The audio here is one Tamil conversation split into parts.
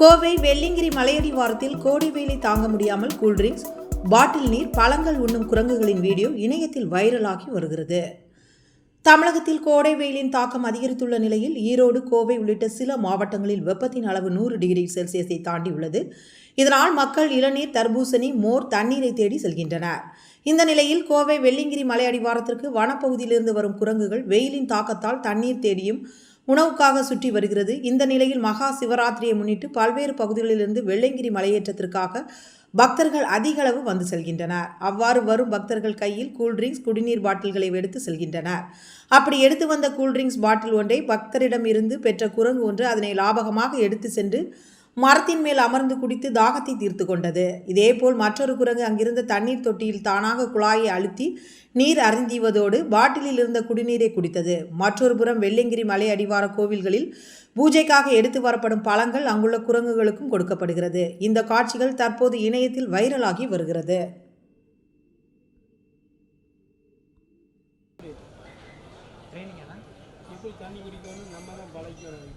கோவை வெள்ளிங்கிரி மலையடிவாரத்தில் கோடை வெயிலை தாங்க முடியாமல் கூல்ட்ரிங்க்ஸ் பாட்டில் நீர் பழங்கள் உண்ணும் குரங்குகளின் வீடியோ இணையத்தில் வைரலாகி வருகிறது. தமிழகத்தில் கோடை வெயிலின் தாக்கம் அதிகரித்துள்ள நிலையில் ஈரோடு கோவை உள்ளிட்ட சில மாவட்டங்களில் வெப்பத்தின் அளவு நூறு டிகிரி செல்சியஸை தாண்டியுள்ளது இதனால் மக்கள் இளநீர் தர்பூசணி மோர் தண்ணீரை தேடி செல்கின்றனர். இந்த நிலையில் கோவை வெள்ளிங்கிரி மலை அடிவாரத்திற்கு வனப்பகுதியிலிருந்து வரும் குரங்குகள் வெயிலின் தாக்கத்தால் தண்ணீர் தேடியும் உணவுக்காக சுற்றி வருகிறது. இந்த நிலையில் மகா சிவராத்திரியை முன்னிட்டு பல்வேறு பகுதிகளிலிருந்து வெள்ளிங்கிரி மலையேற்றத்திற்காக பக்தர்கள் அதிக அளவு வந்து செல்கின்றனர். அவ்வாறு வரும் பக்தர்கள் கையில் கூல்ட்ரிங்க்ஸ் குடிநீர் பாட்டில்களை எடுத்து செல்கின்றனர். அப்படி எடுத்து வந்த கூல்ட்ரிங்க்ஸ் பாட்டில் ஒன்றை பக்தரிடம் இருந்து பெற்ற குரங்கு ஒன்று அதனை லாபகமாக எடுத்து சென்று மரத்தின் மேல் அமர்ந்து குடித்து தாகத்தை தீர்த்து கொண்டது. இதேபோல் மற்றொரு குரங்கு அங்கிருந்த தண்ணீர் தொட்டியில் தானாக குழாயை அழுத்தி நீர் அருந்திவதோடு பாட்டிலில் இருந்த குடிநீரை குடித்தது. மற்றொரு புறம் வெள்ளியங்கிரி மலை அடிவார கோவில்களில் பூஜைக்காக எடுத்து வரப்படும் பழங்கள் அங்குள்ள குரங்குகளுக்கும் கொடுக்கப்படுகிறது. இந்த காட்சிகள் தற்போது இணையத்தில் வைரலாகி வருகிறது. எப்படி தண்ணி குடிக்கணும் நம்ம தான் பழக்கணும்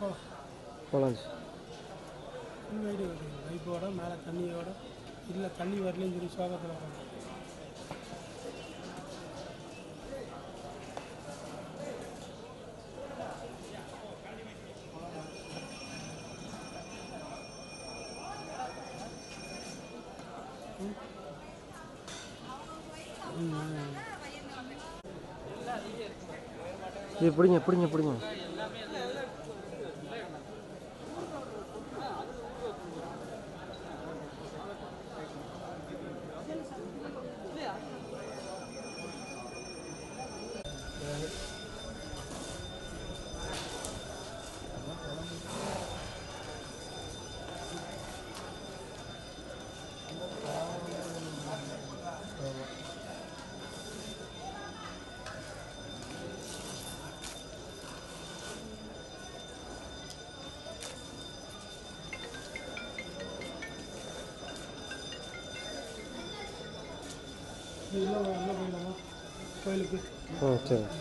போகலாம் வீடு பைப்போட மேலே தண்ணியோட இல்லை தண்ணி வரலன்னு சொல்லி சோகத்தில் வராங்க இது பிடிங்க பிடிங்க பிடிங்க. Ha tamam.